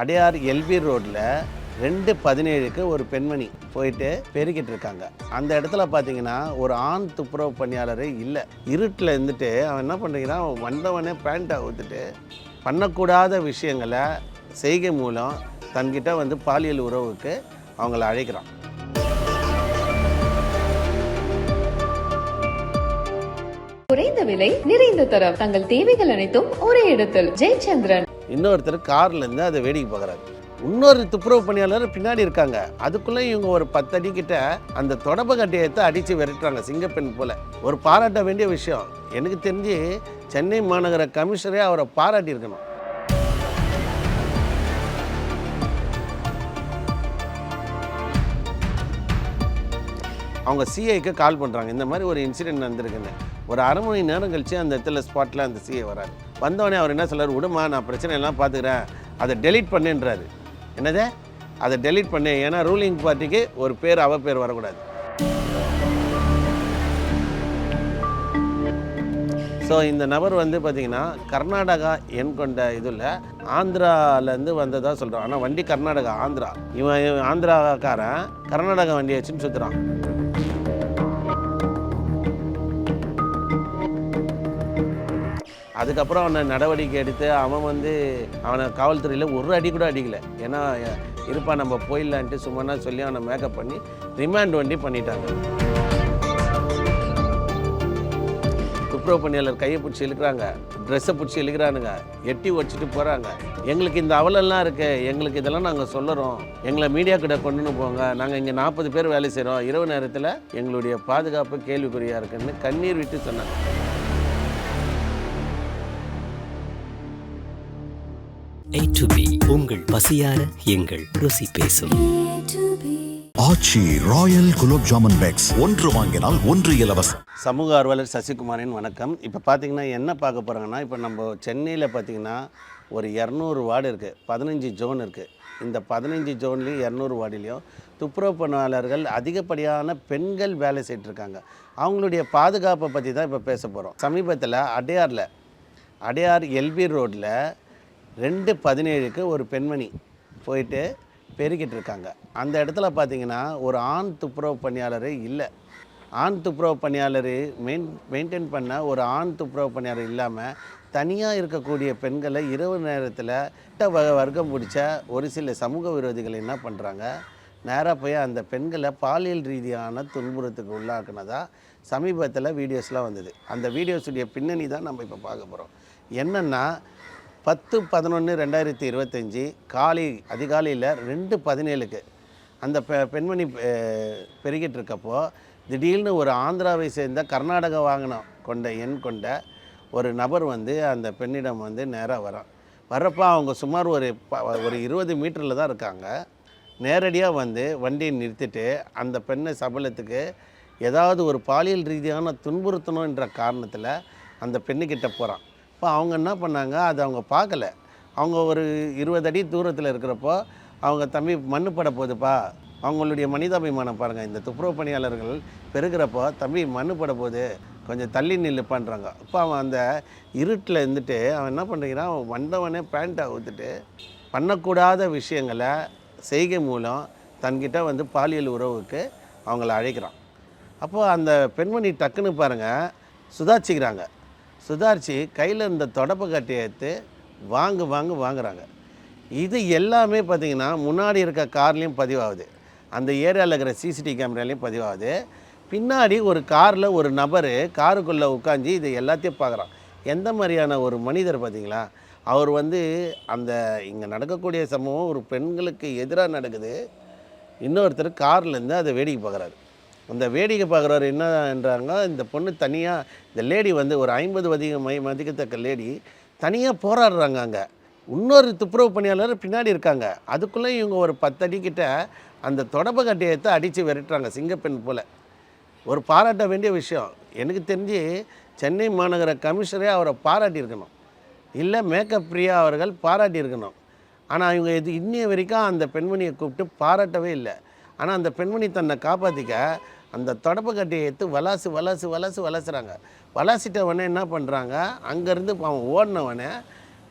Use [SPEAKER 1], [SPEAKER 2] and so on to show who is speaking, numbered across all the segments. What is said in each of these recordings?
[SPEAKER 1] Adyar LP ரோட்டில் ரெண்டு பதினேழுக்கு ஒரு பெண்மணி போயிட்டு பெருக்கிட்டு இருக்காங்க. அந்த இடத்துல பார்த்தீங்கன்னா ஒரு ஆண் துப்புரவு பணியாளர் இல்லை. இருட்டில் இருந்துட்டு அவன் என்ன பண்ணுறான் வந்தவனே பேண்ட்டை ஊற்றுட்டு பண்ணக்கூடாத விஷயங்களை செய்கை மூலம் தன்கிட்ட வந்து பாலியல் உறவுக்கு அவங்கள அழைக்கிறான்.
[SPEAKER 2] குறைந்த விலை நிறைந்த தரம். தங்கள் தேவைகள் அனைத்தும் ஒரே இடத்தில். ஜெயச்சந்திரன்.
[SPEAKER 1] இன்னொருத்தர் கார்லேருந்து அதை வேடிக்கை பார்க்குறாரு. இன்னொரு துப்புரவு பணியாளர் பின்னாடி இருக்காங்க. அதுக்குள்ளே இவங்க ஒரு பத்து அடி கிட்ட அந்த தொடப்ப கட்டையத்தை அடித்து விரட்டுறாங்க சிங்கப்பெண் போல். ஒரு பாராட்ட வேண்டிய விஷயம் எனக்கு தெரிஞ்சு சென்னை மாநகர கமிஷனரே அவரை பாராட்டி இருக்கணும். அவங்க சிஐக்கு கால் பண்ணுறாங்க இந்த மாதிரி ஒரு இன்சிடென்ட் நடந்திருக்குன்னு. ஒரு அரை மணி நேரம் கழிச்சு அந்த இடத்துல ஸ்பாட்டில் அந்த சிஐ வராது வந்தவொடனே அவர் என்ன சொல்கிறார் விடுமா நான் பிரச்சனை எல்லாம் பார்த்துக்கிறேன். அதை டெலீட் பண்ணுன்றாரு. என்னது? அதை டெலீட் பண்ணு. ஏன்னா ரூலிங் பார்ட்டிக்கு ஒரு பேர் அவ பேர் வரக்கூடாது. ஸோ இந்த நபர் வந்து பார்த்தீங்கன்னா கர்நாடகா எண் கொண்ட இதில் ஆந்திராலேருந்து வந்ததாக சொல்கிறான் ஆனால் வண்டி கர்நாடகா ஆந்திரா. இவன் இவன் ஆந்திராக்காரன் கர்நாடகா வண்டி வச்சுன்னு சுற்றுறான் அதுக்கப்புறம் அவனை நடவடிக்கை எடுத்து அவன் வந்து அவனை காவல்துறையில் ஒரு அடி கூட அடிக்கலை. ஏன்னா இருப்பா நம்ம போயிடலான்ட்டு சும்மா சொல்லி அவனை மேக்கப் பண்ணி ரிமாண்ட் வண்டி பண்ணிட்டாங்க. துப்புரவு பணியாளர் கையை பிடிச்சி இழுக்கிறாங்க. ட்ரெஸ்ஸை பிடிச்சி இழுக்கிறானுங்க. எட்டி வச்சுட்டு போகிறாங்க எங்களுக்கு இந்த அவலெல்லாம் இருக்கு. எங்களுக்கு இதெல்லாம் நாங்கள் சொல்லுறோம். எங்களை மீடியா கிட்ட கொண்டுன்னு போங்க. நாங்கள் இங்கே நாற்பது பேர் வேலை செய்கிறோம் இரவு நேரத்தில் எங்களுடைய பாதுகாப்பு கேள்விக்குறியாக இருக்குன்னு கண்ணீர் விட்டு சொன்னாங்க.
[SPEAKER 3] A to B. உங்கள் பசியார எங்கள் ருசி பேசும்.
[SPEAKER 4] Aachi royal gulab jamun packs. ஒன்று வாங்கினால் ஒன்று இலவசம்.
[SPEAKER 1] சமூக ஆர்வலர் சசிகுமாரின் வணக்கம். இப்போ பார்த்தீங்கன்னா என்ன பார்க்க போகிறாங்கன்னா இப்போ நம்ம சென்னையில் பார்த்தீங்கன்னா ஒரு இரநூறு வார்டு இருக்குது பதினஞ்சு ஜோன் இருக்குது இந்த பதினஞ்சு ஜோன்லேயும் இரநூறு வார்டுலேயும் துப்புரவு பணியாளர்கள் அதிகப்படியான பெண்கள் வேலை செய்துருக்காங்க. அவங்களுடைய பாதுகாப்பை பற்றி தான் இப்போ பேச போகிறோம் சமீபத்தில் அடையாரில் அடையார் எல்பி ரோட்டில் ரெண்டு பதினேழுக்கு ஒரு பெண்மணி போயிட்டு பெருகிட்டு இருக்காங்க. அந்த இடத்துல பார்த்தீங்கன்னா ஒரு ஆண் துப்புரவு பணியாளர் இல்லை. ஆண் துப்புரவு பணியாளர் மெயின் மெயின்டைன் பண்ண ஒரு ஆண் துப்புரவு பணியாளர் இல்லாமல் தனியாக இருக்கக்கூடிய பெண்களை இரவு நேரத்தில் வ- வர்க்கம் பிடிச்ச ஒரு சில சமூக விரோதிகள் என்ன பண்ணுறாங்க நேராக போய் அந்த பெண்களை பாலியல் ரீதியான துன்புறுத்துக்கு உள்ளாக்குனதா சமீபத்தில் வீடியோஸ்லாம் வந்தது. அந்த வீடியோஸுடைய பின்னணி தான் நம்ம இப்போ பார்க்க போகிறோம் என்னென்னா பத்து பதினொன்று ரெண்டாயிரத்தி இருபத்தஞ்சி காலை அதிகாலையில் ரெண்டு பதினேழுக்கு அந்த பெ பெண்மணி பெருகிட்டு இருக்கப்போ திடீர்னு ஒரு ஆந்திராவை சேர்ந்த கர்நாடக வாகனம் கொண்ட எண் கொண்ட ஒரு நபர் வந்து அந்த பெண்ணிடம் வந்து நேராக வரான். வர்றப்போ அவங்க சுமார் ஒரு ப- ஒரு இருபது மீட்டரில் தான் இருக்காங்க. நேரடியாக வந்து வண்டியை நிறுத்திட்டு அந்த பெண்ணை சபலத்துக்கு ஏதாவது ஒரு பாலியல் ரீதியான துன்புறுத்தணுன்ற காரணத்தில் அந்த பெண்ணுக்கிட்ட போகிறான் இப்போ அவங்க என்ன பண்ணாங்க? அது அவங்க பார்க்கல அவங்க ஒரு இருபது அடி தூரத்தில் இருக்கிறப்போ அவங்க தம்பி மண்ணு பட போகுதுப்பா அவங்களுடைய மனிதாபிமானம் பாருங்கள் இந்த துப்புரவு பணியாளர்கள் பெருகிறப்போ தம்பி மண்ணு பட போகுது கொஞ்சம் தள்ளி நில்லு பண்ணுறாங்க அப்போ அவன் அந்த இருட்டில் இருந்துட்டு அவன் என்ன பண்ணுறான் அவன் வந்தவனே பேண்ட்டை ஊற்றுட்டு பண்ணக்கூடாத விஷயங்களை செய்கை மூலம் தன்கிட்ட வந்து பாலியல் உறவுக்கு அவங்கள அழைக்கிறான். அப்போது அந்த பெண்மணி டக்குன்னு பாருங்கள் சுதாரிச்சுக்கிறாங்க. சுதாரிச்சு கையில் இருந்த தொடப்பை கட்டி எடுத்து வாங்கு வாங்கு வாங்குறாங்க. இது எல்லாமே பார்த்தீங்கன்னா முன்னாடி இருக்க கார்லேயும் பதிவாகுது. அந்த ஏரியாவில் இருக்கிற சிசிடிவி கேமராலையும் பதிவாகுது. பின்னாடி ஒரு காரில் ஒரு நபர் காருக்குள்ளே உட்காந்து இது எல்லாத்தையும் பார்க்குறான். எந்த மாதிரியான ஒரு மனிதர் பார்த்தீங்களா? அவர் வந்து அந்த இங்கே நடக்கக்கூடிய சம்பவம் ஒரு பெண்களுக்கு எதிராக நடக்குது. இன்னொருத்தர் கார்லேருந்து அதை வேடிக்கை பார்க்குறாரு. அந்த வேடிக்கை பார்க்குறவர் என்னன்றாங்க இந்த பொண்ணு தனியாக இந்த லேடி வந்து ஒரு ஐம்பது அதிக மை மதிக்கத்தக்க லேடி தனியாக போராடுறாங்க அங்கே. இன்னொரு துப்புரவு பணியாளர் பின்னாடி இருக்காங்க. அதுக்குள்ளே இவங்க ஒரு பத்து அந்த தொடப்ப கட்டையத்தை அடித்து விரட்டுறாங்க சிங்கப்பெண் போல். ஒரு பாராட்ட வேண்டிய விஷயம். எனக்கு தெரிஞ்சு சென்னை மாநகர கமிஷனரே அவரை பாராட்டியிருக்கணும். இல்லை மேக்கப் பிரியா அவர்கள் பாராட்டியிருக்கணும். ஆனால் இவங்க இது இன்னைய வரைக்கும் அந்த பெண்மணியை கூப்பிட்டு பாராட்டவே இல்லை. ஆனால் அந்த பெண்மணி தன்னை காப்பாற்றிக்க அந்த தொடப்பு கட்டையை எடுத்து வலாசு வலாசு வலாசு வலசுறாங்க. வலாசிட்டவனே என்ன பண்ணுறாங்க அங்கேருந்து அவன் ஓடினவனே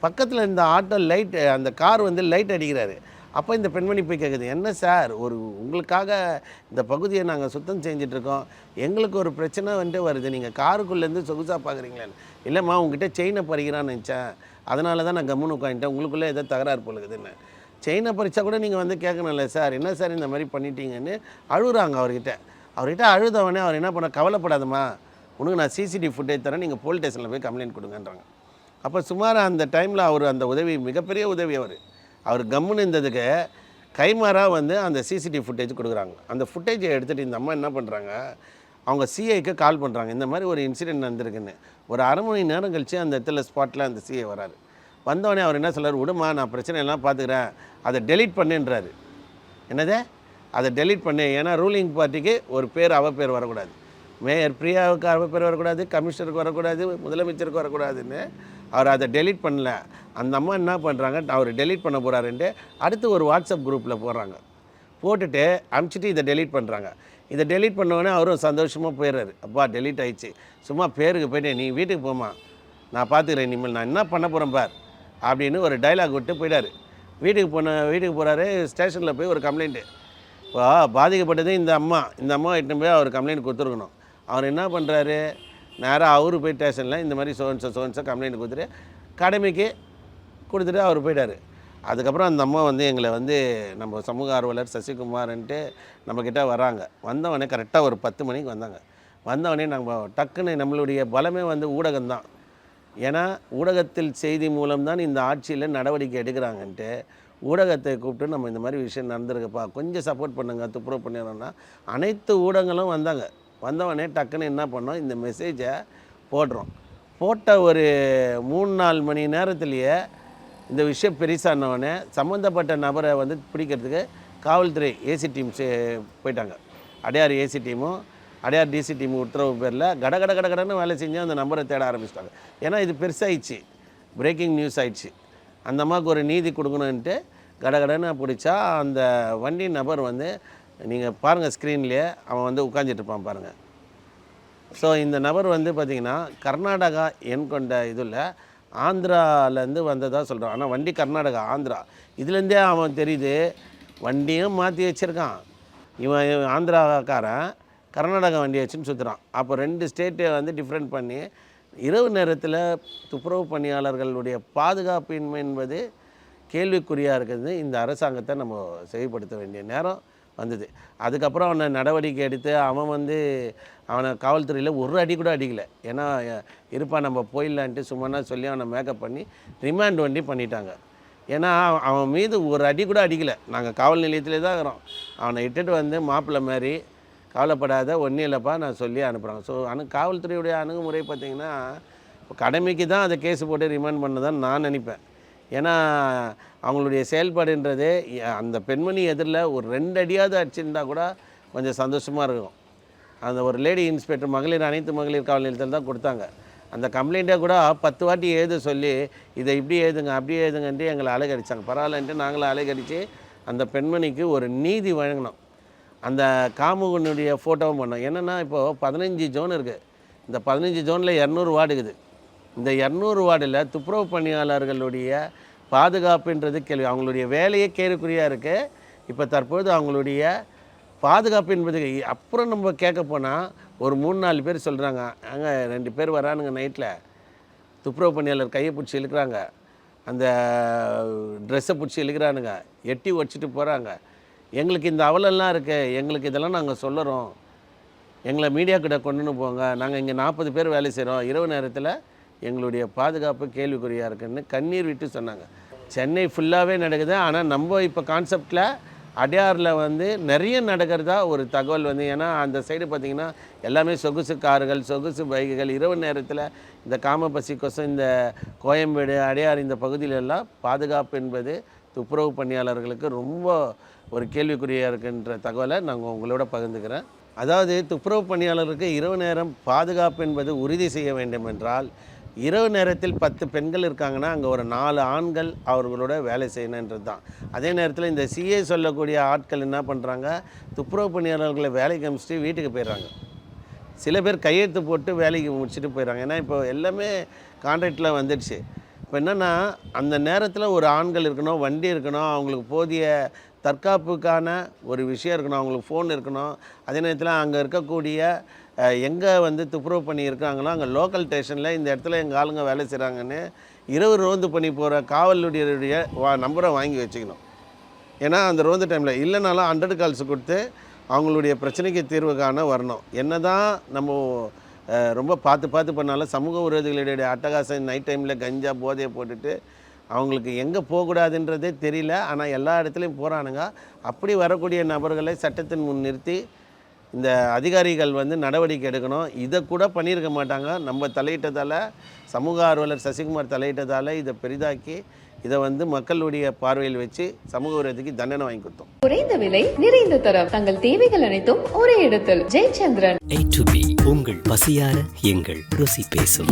[SPEAKER 1] பக்கத்தில் இந்த ஆட்டோ லைட் அந்த கார் வந்து லைட் அடிக்கிறாரு. அப்போ இந்த பெண்மணி போய் கேட்குது என்ன சார்? ஒரு உங்களுக்காக இந்த பகுதியை நாங்கள் சுத்தம் செஞ்சிட்ருக்கோம் எங்களுக்கு ஒரு பிரச்சனை வந்துட்டு வருது. நீங்கள் காருக்குள்ளேருந்து சொகுசாக பார்க்குறீங்களேன்னு இல்லைம்மா உங்ககிட்ட செயினை பறிக்கிறான்னு நினச்சேன். அதனால தான் நான் கம்முன்னு உட்காந்துட்டேன். உங்களுக்குள்ளே ஏதோ தகராறு போலுக்குதுன்னு. செயினை பறித்தா கூட நீங்கள் வந்து கேட்கணும்ல சார். என்ன சார் இந்த மாதிரி பண்ணிட்டீங்கன்னு? அழுகுறாங்க அவர்கிட்ட. அவர்கிட்ட அழுதவனே அவர் என்ன பண்ண கவலைப்படாதம்மா. உனக்கு நான் சிசிடிவி ஃபுட்டேஜ் தரேன் நீங்கள் போலீஸ் ஸ்டேஷனில் போய் கம்ப்ளைண்ட் கொடுங்கன்றாங்க. அப்போ சுமார் அந்த டைமில் அவர் அந்த உதவி மிகப்பெரிய உதவி அவர். அவர் கம்முன்னு இருந்ததுக்கு கைமாறாக வந்து அந்த சிசிடிவி ஃபுட்டேஜ் கொடுக்குறாங்க. அந்த ஃபுட்டேஜை எடுத்துகிட்டு இந்த அம்மா என்ன பண்ணுறாங்க அவங்க சிஐக்கு கால் பண்ணுறாங்க இந்த மாதிரி ஒரு இன்சிடென்ட் நடந்திருக்குன்னு. ஒரு அரை மணி நேரம் கழித்து அந்த இடத்துல ஸ்பாட்டில் அந்த சிஐ வராரு. வந்தவொடனே அவர் என்ன சொல்கிறார் விடுமா நான் பிரச்சனை எல்லாம் பார்த்துக்கிறேன். அதை டெலீட் பண்ணுன்றாரு. என்னது? அதை டெலீட் பண்ணு. ஏன்னா ரூலிங் பார்ட்டிக்கு ஒரு பேர் அவ பேர் வரக்கூடாது. மேயர் பிரியாவுக்கு அவ பேர் வரக்கூடாது கமிஷனருக்கு வரக்கூடாது முதலமைச்சருக்கு வரக்கூடாதுன்னு அவர் அதை டெலீட் பண்ணல. அந்த அம்மா என்ன பண்ணுறாங்க அவர் டெலீட் பண்ண போகிறாருன்ட்டு அடுத்து ஒரு வாட்ஸ்அப் குரூப்பில் போடுறாங்க. போட்டுட்டு அனுப்பிச்சிட்டு இதை டெலீட் பண்ணுறாங்க இதை டெலீட் பண்ணோடனே அவரும் சந்தோஷமாக போயிடுறாரு. அப்பா டெலீட் ஆயிடுச்சு. சும்மா பேருக்கு போயிட்டு நீ வீட்டுக்கு போமா நான் பார்த்துக்கிறேன் இனிமேல். நான் என்ன பண்ண போகிறேன் பார். அப்படின்னு ஒரு டைலாக் விட்டு போயிட்டார். வீட்டுக்கு போன வீட்டுக்கு போகிறாரு ஸ்டேஷனில் போய் ஒரு கம்ப்ளைண்ட்டு இப்போ பாதிக்கப்பட்டது இந்த அம்மா. இந்த அம்மா எட்டு போய் அவர் கம்ப்ளைண்ட் கொடுத்துருக்கணும். அவர் என்ன பண்ணுறாரு நேராக அவரு போய் ஸ்டேஷனில் இந்த மாதிரி சோன்ஸோ சோன்ஸோ கம்ப்ளைண்ட் கொடுத்துட்டு கடமைக்கு கொடுத்துட்டு அவர் போயிட்டார். அதுக்கப்புறம் அந்த அம்மா வந்து எங்களை வந்து நம்ம சமூக ஆர்வலர் சசிகுமார்ன்ட்டு நம்மக்கிட்ட வராங்க. வந்தவொடனே கரெக்டாக ஒரு பத்து மணிக்கு வந்தாங்க. வந்தவொடனே நம்ம டக்குன்னு நம்மளுடைய பலமே வந்து ஊடகம்தான். ஏன்னா ஊடகத்தில் செய்தி மூலம்தான் இந்த ஆட்சியில் நடவடிக்கை எடுக்கிறாங்கன்ட்டு ஊடகத்தை கூப்பிட்டு நம்ம இந்த மாதிரி விஷயம் நடந்திருக்குப்பா கொஞ்சம் சப்போர்ட் பண்ணுங்க துப்புரவு பண்ணிடணும்னா அனைத்து ஊடகங்களும் வந்தாங்க. வந்தவொடனே டக்குன்னு என்ன பண்ணோம் இந்த மெசேஜை போடுறோம். போட்ட ஒரு மூணு நாலு மணி நேரத்திலேயே இந்த விஷயம் பெருசானவொடனே சம்மந்தப்பட்ட நபரை வந்து பிடிக்கிறதுக்கு காவல்துறை ஏசி டீம் போயிட்டாங்க. அடையாறு ஏசி டீமும் அடையார் டிசி டீம் உத்தரவு பேரில் கட கட கட கடன்னு வேலை செஞ்சு அந்த நம்பரை தேட ஆரம்பிச்சிட்டாங்க. ஏன்னா இது பெருசாகிடுச்சு பிரேக்கிங் நியூஸ் ஆயிடுச்சு. அந்த அம்மாவுக்கு ஒரு நீதி கொடுக்கணுன்ட்டு கடகடன்னு பிடிச்சா அந்த வண்டி நபர் வந்து நீங்கள் பாருங்கள் ஸ்க்ரீன்லேயே அவன் வந்து உட்காந்துட்ருப்பான் பாருங்கள் ஸோ இந்த நபர் வந்து பார்த்திங்கன்னா கர்நாடகா எண் கொண்ட இதில் ஆந்திராலேருந்து வந்ததாக சொல்கிறான் ஆனால் வண்டி கர்நாடகா ஆந்திரா. இதுலேருந்தே அவன் தெரியுது வண்டியும் மாற்றி வச்சுருக்கான். இவன் இவன் ஆந்திராக்காரன். கர்நாடகா வண்டி வச்சுன்னு சுற்றுறான் அப்போ ரெண்டு ஸ்டேட்டை வந்து டிஃப்ரெண்ட் பண்ணி இரவு நேரத்தில் துப்புரவு பணியாளர்களுடைய பாதுகாப்பின்மை என்பது கேள்விக்குறியாக இருக்கிறது. இந்த அரசாங்கத்தை நம்ம செயல்படுத்த வேண்டிய நேரம் வந்தது. அதுக்கப்புறம் அவனை நடவடிக்கை எடுத்து அவன் வந்து அவனை காவல்துறையில் ஒரு அடி கூட அடிக்கலை. ஏன்னா இருப்பா நம்ம போயிடலான்ட்டு சும்மானா சொல்லி அவனை மேக்கப் பண்ணி ரிமாண்ட் வண்டி பண்ணிட்டாங்க. ஏன்னா அவன் மீது ஒரு அடி கூட அடிக்கலை. நாங்கள் காவல் நிலையத்திலே தான் இருக்கிறோம். அவனை இட்டுட்டு வந்து மாப்பிள்ளை மாதிரி கவலைப்படாத ஒன்றும் இல்லைப்பா நான் சொல்லி அனுப்புகிறாங்க ஸோ அணு காவல்துறையுடைய அணுகுமுறை பார்த்திங்கன்னா இப்போ கடமைக்கு தான் அதை கேஸ் போட்டு ரிமாண்ட் பண்ணதான் நான் நினைப்பேன். ஏன்னா அவங்களுடைய செயல்பாடுன்றது அந்த பெண்மணி எதிரில் ஒரு ரெண்டு அடியாவது அடிச்சிருந்தால் கூட கொஞ்சம் சந்தோஷமாக இருக்கும். அந்த ஒரு லேடி இன்ஸ்பெக்டர் மகளிர் அனைத்து மகளிர் காவல் நிலையத்தில் தான் கொடுத்தாங்க. அந்த கம்ப்ளைண்ட்டை கூட பத்து வாட்டி எழுத சொல்லி இதை இப்படி எழுதுங்க அப்படி எழுதுங்கன்ட்டு எங்களை அலைகடிச்சாங்க பரவாயில்லன்ட்டு நாங்களும் அலைகடித்து அந்த பெண்மணிக்கு ஒரு நீதி வழங்கினோம். அந்த காமுகனுடைய ஃபோட்டோவும் பண்ணோம். என்னென்னா இப்போது பதினஞ்சு ஜோன் இருக்குது இந்த பதினஞ்சு ஜோனில் இரநூறு வார்டு இருக்குது. இந்த இரநூறு வார்டில் துப்புரவு பணியாளர்களுடைய பாதுகாப்புன்றது கேள்வி. அவங்களுடைய வேலையே கேள்விக்குறியாக இருக்குது இப்போ தற்பொழுது அவங்களுடைய பாதுகாப்பு என்பது அப்புறம் நம்ம கேட்க போனால் ஒரு மூணு நாலு பேர் சொல்கிறாங்க அங்கே ரெண்டு பேர் வரானுங்க நைட்டில் துப்புரவு பணியாளர் கையை பிடிச்சி இழுக்கிறாங்க. அந்த ட்ரெஸ்ஸை பிடிச்சி இழுக்கிறானுங்க. எட்டி வச்சுட்டு போகிறாங்க எங்களுக்கு இந்த அவலெல்லாம் இருக்கு எங்களுக்கு இதெல்லாம் நாங்கள் சொல்லுறோம். எங்களை மீடியா கிட்ட கொண்டுன்னு போங்க. நாங்கள் இங்கே நாற்பது பேர் வேலை செய்கிறோம் இரவு நேரத்தில் எங்களுடைய பாதுகாப்பு கேள்விக்குறியாக இருக்குன்னு கண்ணீர் விட்டு சொன்னாங்க. சென்னை ஃபுல்லாகவே நடக்குது. ஆனால் நம்ம இப்போ கான்செப்டில் அடையாரில் வந்து நிறைய நடக்கிறதா ஒரு தகவல் வந்து ஏன்னா அந்த சைடு பார்த்திங்கன்னா எல்லாமே சொகுசு கார்கள் சொகுசு பைக்குகள். இரவு நேரத்தில் இந்த காமபசிக்கோசம் இந்த கோயம்பேடு அடையார் இந்த பகுதியிலெல்லாம் பாதுகாப்பு என்பது துப்புரவு பணியாளர்களுக்கு ரொம்ப ஒரு கேள்விக்குறியாக இருக்குன்ற தகவலை நாங்கள் உங்களோட பகிர்ந்துக்கிறேன். அதாவது துப்புரவு பணியாளருக்கு இரவு நேரம் பாதுகாப்பு என்பது உறுதி செய்ய வேண்டும் என்றால் இரவு நேரத்தில் பத்து பெண்கள் இருக்காங்கன்னா அங்கே ஒரு நாலு ஆண்கள் அவர்களோட வேலை செய்யணுன்றது தான். அதே நேரத்தில் இந்த சிஏ சொல்லக்கூடிய ஆட்கள் என்ன பண்ணுறாங்க துப்புரவு பணியாளர்களை வேலைக்கு அமிச்சிட்டு வீட்டுக்கு போயிடுறாங்க. சில பேர் கையெழுத்து போட்டு வேலைக்கு முடிச்சுட்டு போயிடுறாங்க. ஏன்னா இப்போ எல்லாமே கான்ட்ராக்டில் வந்துடுச்சு. இப்போ என்னென்னா அந்த நேரத்தில் ஒரு ஆண்கள் இருக்கணும் வண்டி இருக்கணும் அவங்களுக்கு போதிய தற்காப்புக்கான ஒரு விஷயம் இருக்கணும் அவங்களுக்கு ஃபோன் இருக்கணும். அதே நேரத்தில் அங்கே இருக்கக்கூடிய எங்கே வந்து துப்புரவு பண்ணியிருக்காங்களோ அங்கே லோக்கல் ஸ்டேஷனில் இந்த இடத்துல எங்கள் ஆளுங்க வேலை செய்கிறாங்கன்னு இரவு ரோந்து பண்ணி போகிற காவலுடைய வா நம்பரை வாங்கி வச்சுக்கணும். ஏன்னா அந்த ரோந்து டைமில் இல்லைனாலும் ஹண்ட்ரட் கால்ஸ் கொடுத்து அவங்களுடைய பிரச்சனைக்கு தீர்வு காண வரணும். என்ன தான் நம்ம ரொம்ப பார்த்து பார்த்து பண்ணாலும் சமூக விரோதிகளுடைய அட்டகாசம் நைட் டைமில் கஞ்சா போதையை போட்டுட்டு அவங்களுக்கு எங்கே போகக்கூடாதுன்றதே தெரியல. ஆனால் எல்லா இடத்துலையும் போகிறானுங்க அப்படி வரக்கூடிய நபர்களை சட்டத்தின் முன் நிறுத்தி இந்த அதிகாரிகள் வந்து நடவடிக்கை எடுக்கணும். இதை கூட பண்ணியிருக்க மாட்டாங்க. நம்ம தலையிட்டதால் சமூக ஆர்வலர் சசிகுமார் தலையிட்டதால் இதை பெரிதாக்கி இதை வந்து மக்களுடைய பார்வையில் வச்சு சமூக விரோதிக்கு தண்டனை வாங்கி கொடுத்தோம்.
[SPEAKER 2] குறைந்த விலை நிறைந்த தரம். தங்கள் தேவைகள் அனைத்தும் ஒரே இடத்தில். ஜெயச்சந்திரன்.
[SPEAKER 3] ஏ டு பி உங்கள் பசியார எங்கள் ருசி பேசும்.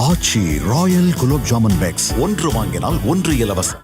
[SPEAKER 4] Aachi royal gulab jamun packs. ஒன்று வாங்கினால் ஒன்று இலவசம்.